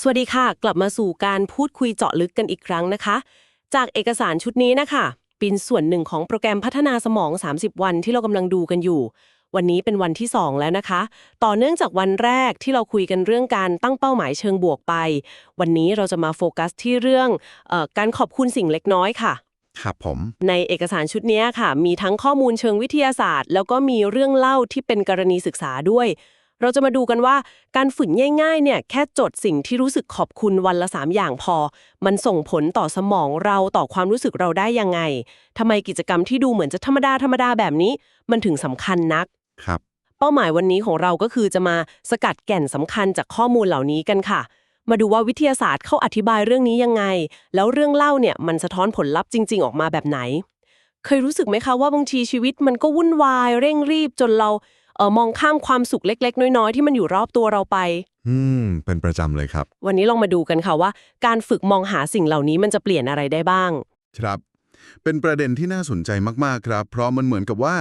สวัสดีค่ะ กลับมาสู่การพูดคุยเจาะลึกกันอีกครั้งนะคะ จากเอกสารชุดนี้นะคะเป็นส่วนหนึ่งของโปรแกรมพัฒนาสมอง 30 วันที่เรากำลังดูกันอยู่ วันนี้เป็นวันที่ 2 แล้วนะคะ ต่อเนื่องจากวันแรกที่เราคุยกันเรื่องการตั้งเป้าหมายเชิงบวกไป วันนี้เราจะมาโฟกัสที่เรื่องเออการขอบคุณสิ่งเล็กน้อยค่ะครับผมในเอกสารชุดนี้ค่ะ มีทั้งข้อมูลเชิงวิทยาศาสตร์ แล้วก็มีเรื่องเล่าที่เป็นกรณีศึกษาด้วย เราจะมาดูกันว่าการฝึกง่ายๆเนี่ยแค่จดสิ่งที่รู้สึกขอบคุณวันละ 3 อย่างพอ มันส่งผลต่อสมองเราต่อความรู้สึกเราได้ยังไงทำไมกิจกรรมที่ดูเหมือนจะธรรมดาธรรมดาแบบนี้ มันถึงสำคัญนักครับ เป้าหมายวันนี้ของเราก็คือจะมาสกัดแก่นสำคัญจากข้อมูลเหล่านี้กันค่ะ มาดูว่าวิทยาศาสตร์เขาอธิบายเรื่องนี้ยังไง แล้วเรื่องเล่าเนี่ยมันสะท้อนผลลัพธ์จริง ๆ ออกมาแบบไหน เคยรู้สึกไหมคะว่าบางทีชีวิตมันก็วุ่นวายเร่งรีบจนเรา เออมองข้ามความสุขเล็ก ๆ น้อย ๆ ที่มันอยู่รอบตัวเราไป อืม เป็นประจำเลยครับ วันนี้ลองมาดูกันค่ะว่า การฝึกมองหาสิ่งเหล่านี้มันจะเปลี่ยนอะไรได้บ้าง ครับ เป็นประเด็นที่น่าสนใจมากๆครับ เพราะมันเหมือนกับว่า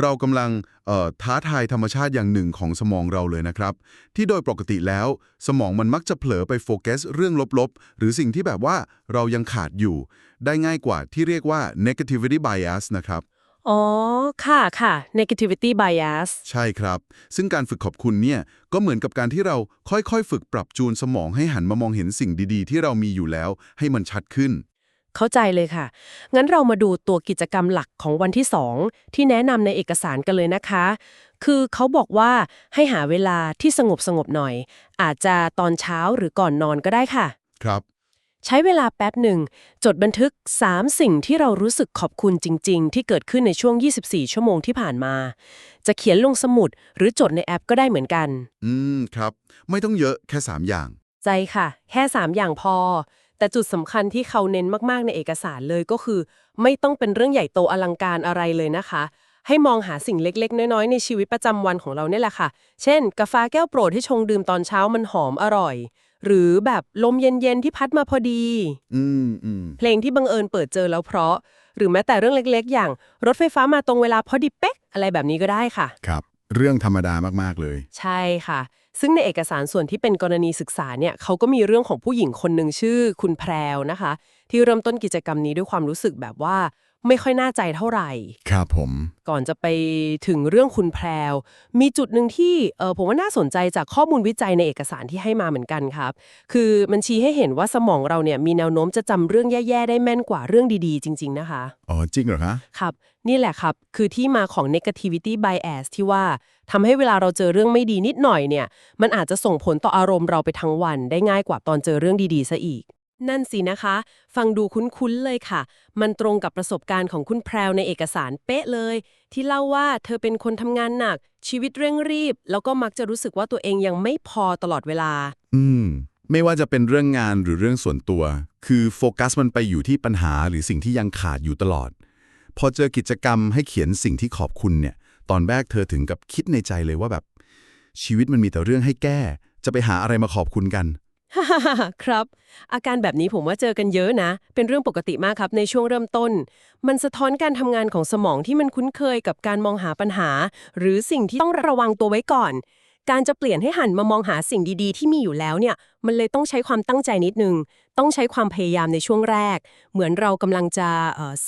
เรากำลังเอ่อท้าทายธรรมชาติอย่างหนึ่งของสมองเราเลยนะครับ ที่โดยปกติแล้ว สมองมันมักจะเผลอไปโฟกัสเรื่องลบๆ หรือสิ่งที่แบบว่าเรายังขาดอยู่ ได้ง่ายกว่าที่เรียกว่า negativity bias นะครับ อ๋อ ค่ะค่ะ negativity bias ใช่ครับ ซึ่งการฝึกขอบคุณเนี่ย ก็เหมือนกับการที่เราค่อยๆ ฝึกปรับจูนสมองให้หันมามองเห็นสิ่งดีๆ ที่เรามีอยู่แล้วให้มันชัดขึ้น เข้าใจเลยค่ะ งั้นเรามาดูตัวกิจกรรมหลักของวันที่ 2 ที่แนะนำในเอกสารกันเลยนะคะ คือเขาบอกว่าให้หาเวลาที่สงบสงบๆหน่อย อาจจะตอนเช้าหรือก่อนนอนก็ได้ค่ะ ครับ ใช้เวลาแป๊บหนึ่ง จดบันทึก 3 สิ่งที่เรารู้สึกขอบคุณจริง ๆ ที่เกิดขึ้นในช่วง 24 ชั่วโมงที่ผ่านมา จะเขียนลงสมุดหรือจดในแอปก็ได้เหมือนกัน อืมครับ ไม่ต้องเยอะแค่ 3 อย่าง ใจค่ะ แค่ 3 อย่างพอ แต่จุดสำคัญที่เขาเน้นมากๆในเอกสารเลยก็คือ ไม่ต้องเป็นเรื่องใหญ่โตอลังการอะไรเลยนะคะ ให้มองหาสิ่งเล็ก ๆ น้อยๆ ในชีวิตประจำวันของเราเนี่ยแหละค่ะ เช่น กาแฟแก้วโปรดที่ชงดื่มตอนเช้ามันหอมอร่อย หรือแบบลมเย็นๆที่พัดมาพอดี อืมอืมเพลงที่บังเอิญเปิดเจอแล้วเพราะ หรือแม้แต่เรื่องเล็กๆ อย่างรถไฟฟ้ามาตรงเวลาพอดีเป๊ะอะไรแบบนี้ก็ได้ค่ะ ครับ เรื่องธรรมดามากๆเลย ใช่ค่ะ ซึ่งในเอกสารส่วนที่เป็นกรณีศึกษาเนี่ยเขาก็มีเรื่องของผู้หญิงคนหนึ่งชื่อ คุณแพรวนะคะ ที่เริ่มต้นกิจกรรมนี้ด้วยความรู้สึกแบบว่า ไม่ค่อยน่าใจเท่าไหร่ ครับผม ก่อนจะไปถึงเรื่องคุณแพรว มีจุดหนึ่งที่เออผมว่าน่าสนใจจากข้อมูลวิจัยในเอกสารที่ให้มาเหมือนกันครับ คือมันชี้ให้เห็นว่าสมองเราเนี่ยมีแนวโน้มจะจำเรื่องแย่ ๆ ได้แม่นกว่าเรื่องดีๆ จริง ๆ นะคะ อ๋อ จริงเหรอคะ ครับ นี่แหละครับ คือที่มาของ negativity bias ที่ว่าทำให้เวลาเราเจอเรื่องไม่ดีนิดหน่อยเนี่ย มันอาจจะส่งผลต่ออารมณ์เราไปทั้งวันได้ง่ายกว่าตอนเจอเรื่องดีๆซะอีก นั่นสินะคะ ฟังดูคุ้นๆเลยค่ะ มันตรงกับประสบการณ์ของคุณแพรวในเอกสารเป๊ะเลย ที่เล่าว่าเธอเป็นคนทำงานหนัก ชีวิตเร่งรีบ แล้วก็มักจะรู้สึกว่าตัวเองยังไม่พอตลอดเวลา อืม ไม่ว่าจะเป็นเรื่องงานหรือเรื่องส่วนตัว คือโฟกัสมันไปอยู่ที่ปัญหาหรือสิ่งที่ยังขาดอยู่ตลอด พอเจอกิจกรรมให้เขียนสิ่งที่ขอบคุณเนี่ย ตอนแรกเธอถึงกับคิดในใจเลยว่าแบบ ชีวิตมันมีแต่เรื่องให้แก้ จะไปหาอะไรมาขอบคุณกัน ครับ อาการแบบนี้ผมว่าเจอกันเยอะนะ เป็นเรื่องปกติมากครับในช่วงเริ่มต้น มันสะท้อนการทำงานของสมองที่มันคุ้นเคยกับการมองหาปัญหา หรือสิ่งที่ต้องระวังตัวไว้ก่อน การจะเปลี่ยนให้หันมามองหาสิ่งดีๆ ที่มีอยู่แล้วเนี่ย มันเลยต้องใช้ความตั้งใจนิดนึง ต้องใช้ความพยายามในช่วงแรก เหมือนเรากำลังจะ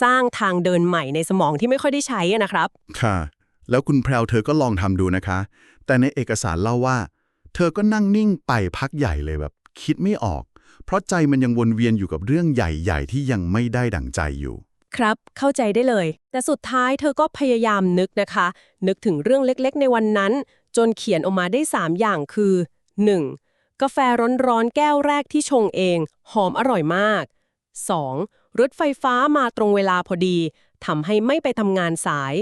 สร้างทางเดินใหม่ในสมองที่ไม่ค่อยได้ใช้นะครับ ค่ะ แล้วคุณแพรวเธอก็ลองทำดูนะคะ แต่ในเอกสารเล่าว่า เธอก็นั่งนิ่งไปพักใหญ่เลยแบบ คิดไม่ออก เพราะใจมันยังวนเวียนอยู่กับเรื่องใหญ่ ๆ ที่ยังไม่ได้ดั่งใจอยู่ ครับ เข้าใจได้เลย แต่สุดท้ายเธอก็พยายามนึกนะคะ นึกถึงเรื่องเล็กๆ ในวันนั้น จนเขียนออกมาได้ 3 อย่างคือ 1. กาแฟร้อนๆ แก้วแรกที่ชงเอง หอมอร่อยมาก 2. รถไฟฟ้ามาตรงเวลาพอดีทำให้ไม่ไปทำงานสาย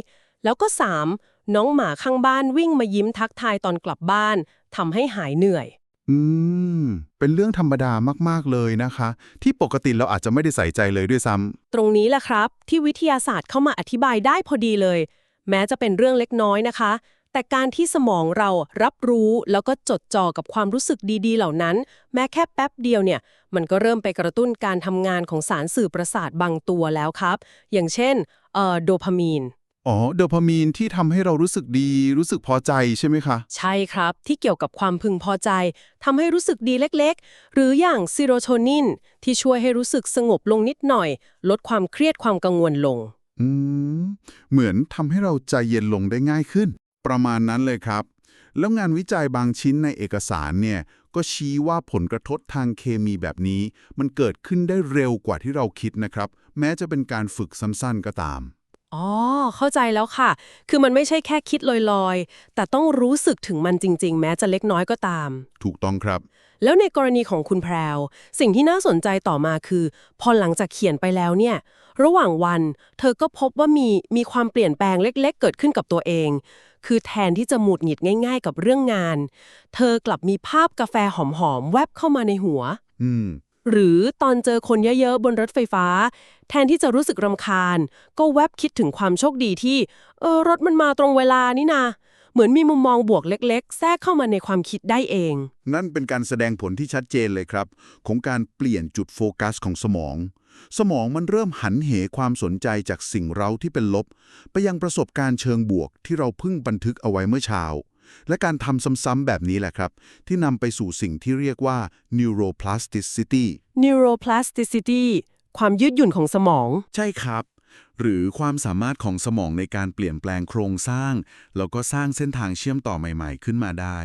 แล้วก็ 3. น้องหมาข้างบ้านวิ่งมายิ้มทักทายตอนกลับบ้านทำให้หายเหนื่อย อืม เป็นเรื่องธรรมดามากๆเลยนะคะ ที่ปกติเราอาจจะไม่ได้ใส่ใจเลยด้วยซ้ำตรงนี้แหละครับ ที่วิทยาศาสตร์เข้ามาอธิบายได้พอดีเลย แม้จะเป็นเรื่องเล็กน้อยนะคะ แต่การที่สมองเรารับรู้แล้วก็จดจ่อกับความรู้สึกดีๆ เหล่านั้น แม้แค่แป๊บเดียวเนี่ย มันก็เริ่มไปกระตุ้นการทำงานของสารสื่อประสาทบางตัวแล้วครับ อย่างเช่นเอ่อโดพามีน อ๋อโดพามีนที่ทำให้เรารู้สึกดีรู้สึกพอใจใช่ไหมคะ ใช่ครับที่เกี่ยวกับความพึงพอใจทำให้รู้สึกดีเล็กๆ หรืออย่างซีโรโทนินที่ช่วยให้รู้สึกสงบลงนิดหน่อย ลดความเครียดความกังวลลง อืม เหมือนทำให้เราใจเย็นลงได้ง่ายขึ้น ประมาณนั้นเลยครับ แล้วงานวิจัยบางชิ้นในเอกสารเนี่ยก็ชี้ว่าผลกระทบทางเคมีแบบนี้ มันเกิดขึ้นได้เร็วกว่าที่เราคิดนะครับ แม้จะเป็นการฝึกสั้นๆก็ตาม อ๋อ เข้าใจแล้วค่ะ คือมันไม่ใช่แค่คิดลอยๆ แต่ต้องรู้สึกถึงมันจริง ๆ แม้จะเล็กน้อยก็ตาม ถูกต้องครับ แล้วในกรณีของคุณแพรว สิ่งที่น่าสนใจต่อมาคือ พอหลังจากเขียนไปแล้วเนี่ย ระหว่างวัน เธอก็พบว่ามีมีความเปลี่ยนแปลงเล็ก ๆ เกิดขึ้นกับตัวเอง คือแทนที่จะหมุดหงิดง่าย ๆ กับเรื่องงาน เธอกลับมีภาพกาแฟหอมๆแวบเข้ามาในหัว อืม หรือตอนเจอคนเยอะๆ บนรถไฟฟ้า แทนที่จะรู้สึกรำคาญ ก็แวบคิดถึงความโชคดีที่ เออ รถมันมาตรงเวลานี่นาเหมือนมีมุมมองบวกเล็ก ๆ แทรกเข้ามาในความคิดได้เอง นั่นเป็นการแสดงผลที่ชัดเจนเลยครับ ของการเปลี่ยนจุดโฟกัสของสมอง สมองมันเริ่มหันเหความสนใจจากสิ่งเร้าที่เป็นลบ ไปยังประสบการณ์เชิงบวกที่เราเพิ่งบันทึกเอาไว้เมื่อเช้า และการทำซ้ำๆแบบนี้แหละครับ ที่นำไปสู่สิ่งที่เรียกว่า neuroplasticity neuroplasticity ความยืดหยุ่นของสมอง ใช่ครับ หรือความสามารถของสมองในการเปลี่ยนแปลงโครงสร้าง แล้วก็สร้างเส้นทางเชื่อมต่อใหม่ๆ ขึ้นมาได้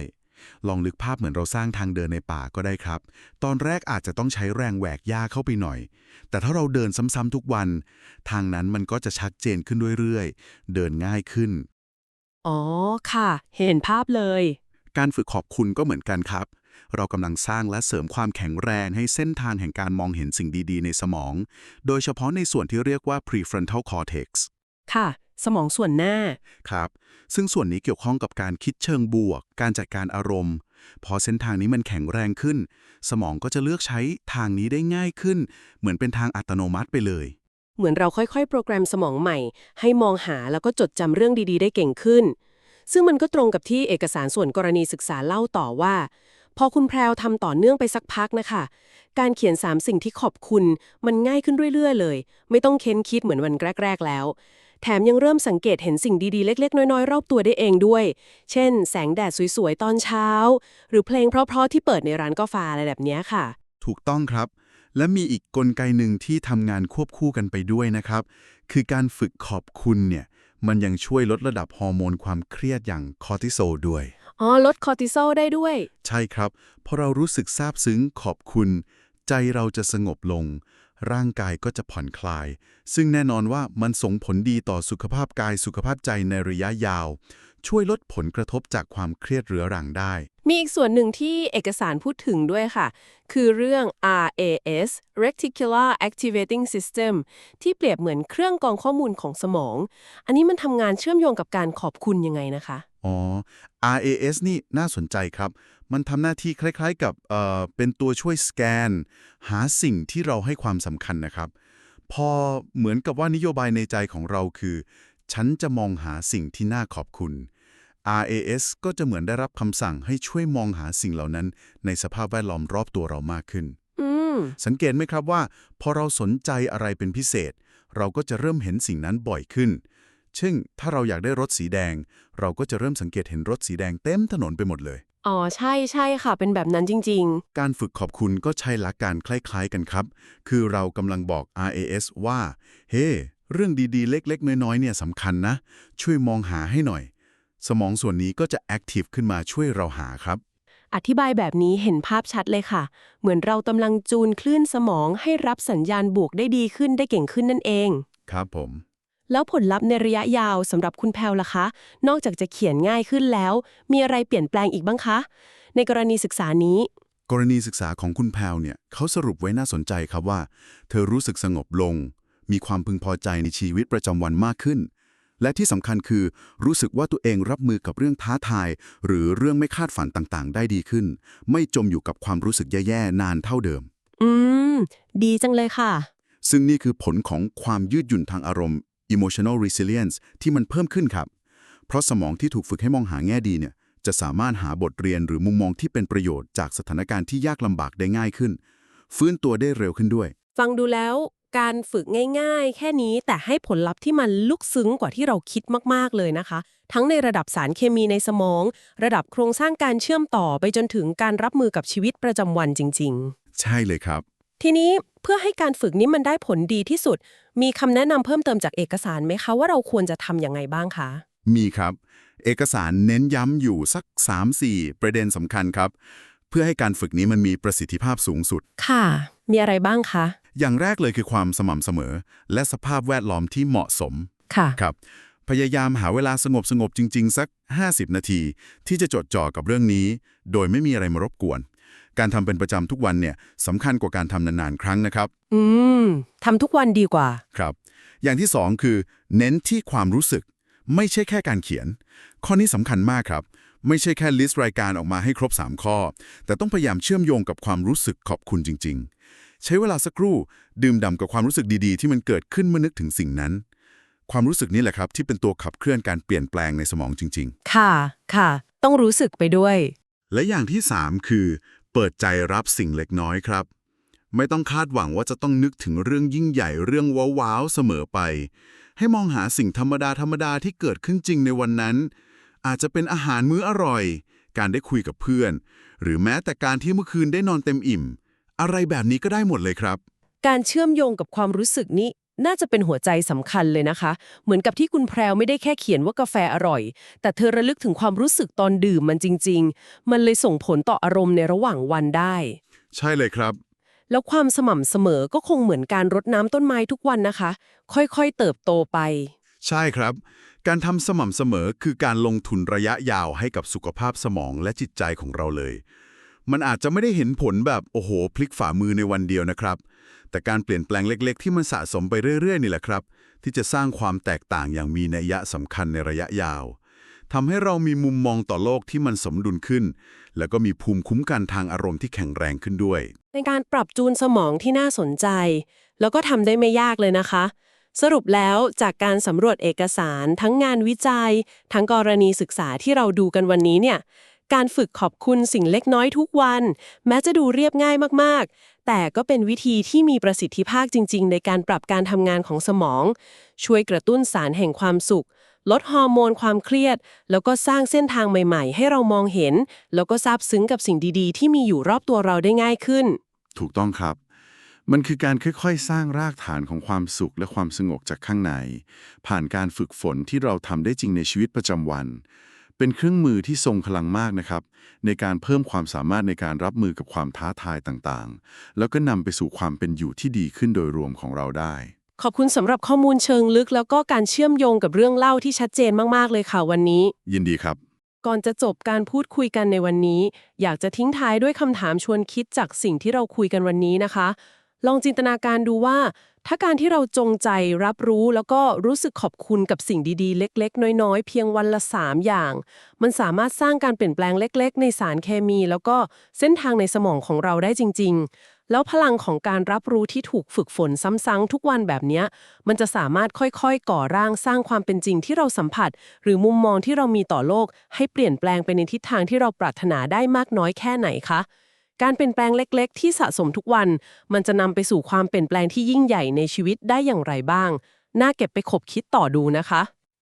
ลองนึกภาพเหมือนเราสร้างทางเดินในป่าก็ได้ครับ ตอนแรกอาจจะต้องใช้แรงแหวกหญ้าเข้าไปหน่อย แต่ถ้าเราเดินซ้ำๆทุกวัน ทางนั้นมันก็จะชัดเจนขึ้นเรื่อยๆ เดินง่ายขึ้น อ๋อค่ะ เห็นภาพเลย การฝึกขอบคุณก็เหมือนกันครับ เรากำลังสร้างและเสริมความแข็งแรงให้เส้นทางแห่งการมองเห็นสิ่งดีๆ ในสมอง โดยเฉพาะในส่วนที่เรียกว่า prefrontal cortex ค่ะ สมองส่วนหน้า ครับ ซึ่งส่วนนี้เกี่ยวข้องกับการคิดเชิงบวก การจัดการอารมณ์ พอเส้นทางนี้มันแข็งแรงขึ้น สมองก็จะเลือกใช้ทางนี้ได้ง่ายขึ้น เหมือนเป็นทางอัตโนมัติไปเลย เหมือนเราค่อยๆ โปรแกรมสมองใหม่ ให้มองหาแล้วก็จดจำเรื่องดีๆ ได้เก่งขึ้น ซึ่งมันก็ตรงกับที่เอกสารส่วนกรณีศึกษาเล่าต่อว่า พอคุณแพรวทำต่อเนื่องไปสักพักนะคะ การเขียน 3 สิ่งที่ขอบคุณ มันง่ายขึ้นเรื่อย ๆ เลย ไม่ต้องเค้นคิดเหมือนวันแรก ๆ แล้ว แถมยังเริ่มสังเกตเห็นสิ่งดีๆ เล็ก ๆ น้อย ๆ รอบตัวได้เองด้วย เช่น แสงแดดสวยๆ ตอนเช้า หรือเพลงเพราะๆ ที่เปิดในร้านกาแฟอะไรแบบนี้ค่ะ ถูกต้องครับ และมีอีกกลไกหนึ่งที่ทำงานควบคู่กันไปด้วยนะครับ คือการฝึกขอบคุณเนี่ยมันยังช่วยลดระดับฮอร์โมนความเครียดอย่างคอร์ติซอลด้วย อ๋อ ลดคอร์ติซอลได้ด้วย ใช่ครับ พอเรารู้สึกซาบซึ้งขอบคุณ ใจเราจะสงบลง ร่างกายก็จะผ่อนคลาย ซึ่งแน่นอนว่ามันส่งผลดีต่อสุขภาพกายสุขภาพใจในระยะยาว ช่วยลดผลกระทบจากความเครียดเรื้อรังได้ มีอีกส่วนหนึ่งที่เอกสารพูดถึงด้วยค่ะ คือเรื่อง RAS Reticular Activating System ที่เปรียบเหมือนเครื่องกรองข้อมูลของสมอง อันนี้มันทำงานเชื่อมโยงกับการขอบคุณยังไงนะคะ อ๋อ RAS นี่น่าสนใจครับ มันทำหน้าที่คล้ายๆกับเอ่อเป็นตัวช่วยสแกน หาสิ่งที่เราให้ความสำคัญนะครับ พอเหมือนกับว่า นโยบายในใจของเราคือ ฉันจะมองหาสิ่งที่น่าขอบคุณ RAS ก็จะเหมือนได้รับคำสั่งให้ช่วยมองหาสิ่งเหล่านั้น ในสภาพแวดล้อมรอบตัวเรามากขึ้นอืมสังเกตไหมครับว่า พอเราสนใจอะไรเป็นพิเศษ เราก็จะเริ่มเห็นสิ่งนั้นบ่อยขึ้นเช่นถ้าเราอยากได้รถสีแดง เราก็จะเริ่มสังเกตเห็นรถสีแดงเต็มถนนไปหมดเลย อ๋อ ใช่ใช่ค่ะ เป็นแบบนั้นจริง การฝึกขอบคุณก็ใช้หลักการคล้ายๆกันครับ คือเรากำลังบอก RAS ว่า เฮ้ เรื่องดีๆ เล็ก ๆ น้อยๆ เนี่ยสำคัญนะ ช่วยมองหาให้หน่อย สมองส่วนนี้ก็จะแอคทีฟขึ้นมาช่วยเราหาครับๆอธิบายแบบนี้เห็นภาพชัดเลยค่ะ เหมือนเรากำลังจูนคลื่นสมองให้รับสัญญาณบวกได้ดีขึ้นได้เก่งขึ้นนั่นเอง ครับผม แล้วผลลัพธ์ในระยะยาวสำหรับคุณแพลวล่ะคะ นอกจากจะเขียนง่ายขึ้นแล้ว มีอะไรเปลี่ยนแปลงอีกบ้างคะ ในกรณีศึกษานี้ กรณีศึกษาของคุณแพลวเนี่ยเขาสรุปไว้น่าสนใจครับว่า เธอรู้สึกสงบลง มีความพึงพอใจในชีวิตประจำวันมากขึ้น และที่สำคัญคือ รู้สึกว่าตัวเองรับมือกับเรื่องท้าทาย หรือเรื่องไม่คาดฝันต่างๆ ได้ดีขึ้น ไม่จมอยู่กับความรู้สึกแย่ๆ นานเท่าเดิม อืม ดีจังเลยค่ะ ซึ่งนี่คือผลของความยืดหยุ่นทางอารมณ์ emotional resilience ที่มันเพิ่มขึ้นครับ เพราะสมองที่ถูกฝึกให้มองหาแง่ดีเนี่ย จะสามารถหาบทเรียนหรือมุมมองที่เป็นประโยชน์จากสถานการณ์ที่ยากลำบากได้ง่ายขึ้น ฟื้นตัวได้เร็วขึ้นด้วย ฟังดูแล้ว การฝึกง่ายๆ แค่นี้แต่ให้ผลลัพธ์ที่มันลึกซึ้งกว่าที่เราคิดมากๆเลยนะคะ ทั้งในระดับสารเคมีในสมอง ระดับโครงสร้างการเชื่อมต่อไปจนถึงการรับมือกับชีวิตประจำวันจริง ๆ ใช่เลยครับ ทีนี้เพื่อให้การฝึกนี้มันได้ผลดีที่สุด มีคำแนะนำเพิ่มเติมจากเอกสารไหมคะว่าเราควรจะทำยังไงบ้างคะ มีครับ เอกสารเน้นย้ำอยู่สัก 3-4 ประเด็นสำคัญครับ เพื่อให้การฝึกนี้มันมีประสิทธิภาพสูงสุด ค่ะ มีอะไรบ้างคะ อย่างแรกเลยคือความสม่ำเสมอ และสภาพแวดล้อมที่เหมาะสมค่ะครับ พยายามหาเวลาสงบสงบๆจริง ๆ สัก 50 นาที ที่จะจดจ่อกับเรื่องนี้ โดยไม่มีอะไรมารบกวน การทำเป็นประจำทุกวันเนี่ยสำคัญกว่าการทำนานๆ ครั้งนะครับ อืมทำทุกวันดีกว่า ครับ อย่างที่สองคือ เน้นที่ความรู้สึก ไม่ใช่แค่การเขียน ข้อนี้สำคัญมากครับไม่ใช่แค่ลิสต์รายการออกมาให้ครบ 3 ข้อ แต่ต้องพยายามเชื่อมโยงกับความรู้สึกขอบคุณจริงๆ ใช้เวลาสักครู่ ดื่มด่ำกับความรู้สึกดีๆ ที่มันเกิดขึ้นเมื่อนึกถึงสิ่งนั้น ความรู้สึกนี้แหละครับ ที่เป็นตัวขับเคลื่อนการเปลี่ยนแปลงในสมองจริงค่ะ ค่ะ ต้องรู้สึกไปด้วยๆและอย่างที่ 3 คือ เปิดใจรับสิ่งเล็กน้อยครับ ไม่ต้องคาดหวังว่าจะต้องนึกถึงเรื่องยิ่งใหญ่เรื่องว้าวๆเสมอไป ให้มองหาสิ่งธรรมดาธรรมดาที่เกิดขึ้นจริงในวันนั้น อาจจะเป็นอาหารมื้ออร่อย การได้คุยกับเพื่อน หรือแม้แต่การที่เมื่อคืนได้นอนเต็มอิ่ม อะไรแบบนี้ก็ได้หมดเลยครับ การเชื่อมโยงกับความรู้สึกนี้น่าจะเป็นหัวใจสำคัญเลยนะคะ เหมือนกับที่คุณแพรวไม่ได้แค่เขียนว่ากาแฟอร่อย แต่เธอระลึกถึงความรู้สึกตอนดื่มมันจริง ๆ มันเลยส่งผลต่ออารมณ์ในระหว่างวันได้ ใช่เลยครับ แล้วความสม่ำเสมอก็คงเหมือนการรดน้ำต้นไม้ทุกวันนะคะ ค่อยๆเติบโตไป ใช่ครับ การทำสม่ำเสมอคือการลงทุนระยะยาวให้กับสุขภาพสมองและจิตใจของเราเลย มันอาจจะไม่ได้เห็นผลแบบโอ้โห พลิกฝ่ามือในวันเดียวนะครับ แต่การเปลี่ยนแปลงเล็ก ๆ ที่มันสะสมไปเรื่อย ๆ นี่แหละครับ ที่จะสร้างความแตกต่างอย่างมีนัยยะสำคัญในระยะยาวทำให้เรามีมุมมองต่อโลกที่มันสมดุลขึ้น แล้วก็มีภูมิคุ้มกันทางอารมณ์ที่แข็งแรงขึ้นด้วยในการปรับจูนสมองที่น่าสนใจ แล้วก็ทำได้ไม่ยากเลยนะคะ สรุปแล้วจากการสำรวจเอกสาร ทั้งงานวิจัย ทั้งกรณีศึกษาที่เราดูกันวันนี้เนี่ย การฝึกขอบคุณสิ่งเล็กน้อยทุกวัน แม้จะดูเรียบง่ายมากๆ แต่ก็เป็นวิธีที่มีประสิทธิภาพจริง ๆ ในการปรับการทำงานของสมอง ช่วยกระตุ้นสารแห่งความสุข ลดฮอร์โมนความเครียด แล้วก็สร้างเส้นทางใหม่ๆ ให้เรามองเห็น แล้วก็ซาบซึ้งกับสิ่งดีๆ ที่มีอยู่รอบตัวเราได้ง่ายขึ้น ถูกต้องครับมันคือการค่อยๆ สร้างรากฐานของความสุขและความสงบจากข้างใน ผ่านการฝึกฝนที่เราทำได้จริงในชีวิตประจำวัน เป็นเครื่องมือที่ทรงพลังมากนะครับ ในการเพิ่มความสามารถในการรับมือกับความท้าทายต่างๆ แล้วก็นำไปสู่ความเป็นอยู่ที่ดีขึ้นโดยรวมของเราได้ ขอบคุณสำหรับข้อมูลเชิงลึก แล้วก็การเชื่อมโยงกับเรื่องเล่าที่ชัดเจนมากๆเลยค่ะวันนี้ ยินดีครับ ก่อนจะจบการพูดคุยกันในวันนี้ อยากจะทิ้งท้ายด้วยคำถามชวนคิดจากสิ่งที่เราคุยกันวันนี้นะคะ ลองจินตนาการดูว่า ถ้าการที่เราจงใจรับรู้แล้วก็รู้สึกขอบคุณกับสิ่งดีๆ เล็ก ๆ น้อยๆ เพียงวันละ 3 อย่าง มันสามารถสร้างการเปลี่ยนแปลงเล็ก ๆ ในสารเคมี แล้วก็เส้นทางในสมองของเราได้จริง ๆ แล้วพลังของการรับรู้ที่ถูกฝึกฝนซ้ำๆทุกวันแบบนี้มันจะสามารถค่อยๆ ก่อร่างสร้างความเป็นจริงที่เราสัมผัส หรือมุมมองที่เรามีต่อโลก ให้เปลี่ยนแปลงไปในทิศทางที่เราปรารถนาได้มากน้อยแค่ไหนคะ การเปลี่ยนแปลงเล็ก ๆ ที่สะสมทุกวัน มันจะนำไปสู่ความเปลี่ยนแปลงที่ยิ่งใหญ่ในชีวิตได้อย่างไรบ้าง น่าเก็บไปขบคิดต่อดูนะคะ